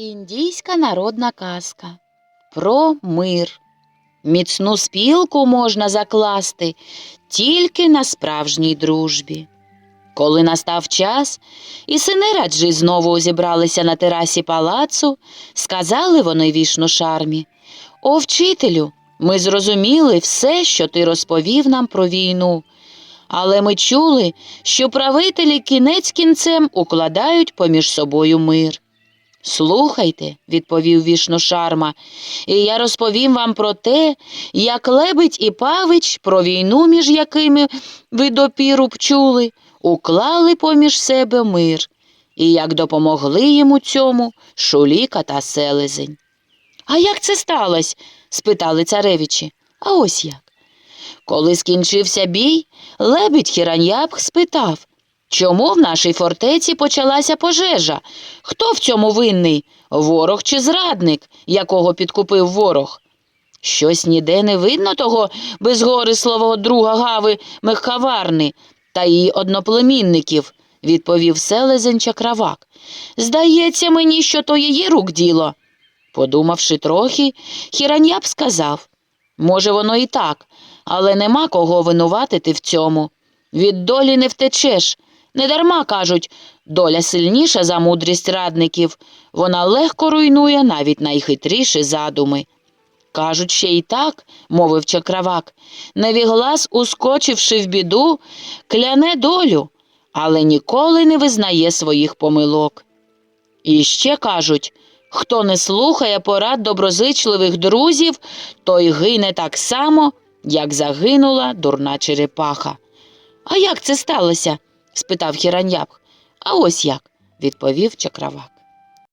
Індійська народна казка про мир. Міцну спілку можна закласти тільки на справжній дружбі. Коли настав час, і сини раджі знову зібралися на терасі палацу, сказали вони вішну шармі. О, вчителю, ми зрозуміли все, що ти розповів нам про війну. Але ми чули, що правителі кінець кінцем укладають поміж собою мир. Слухайте, відповів вішношарма, і я розповім вам про те, як лебедь і павич про війну, між якими ви допіру б чули, уклали поміж себе мир, і як допомогли йому цьому шуліка та селезень. А як це сталося? спитали царевичі. А ось як. Коли скінчився бій, лебідь Хіранябх спитав, чому в нашій фортеці почалася пожежа? Хто в цьому винний? Ворог чи зрадник, якого підкупив ворог? Щось ніде не видно того безгорислового друга Гави Мехаварни та її одноплемінників, відповів селезень Чакравак. Здається мені, що то її рук діло. Подумавши трохи, Хіраняб сказав може, воно і так, але нема кого винуватити в цьому. Від долі не втечеш. Недарма кажуть, доля сильніша за мудрість радників, вона легко руйнує навіть найхитріші задуми. Кажуть, ще й так, мовив чакравак, невіглас, ускочивши в біду, кляне долю, але ніколи не визнає своїх помилок. І ще кажуть, хто не слухає порад доброзичливих друзів, той гине так само, як загинула дурна черепаха. А як це сталося? Спитав Хіраняб. А ось як, відповів чакравак.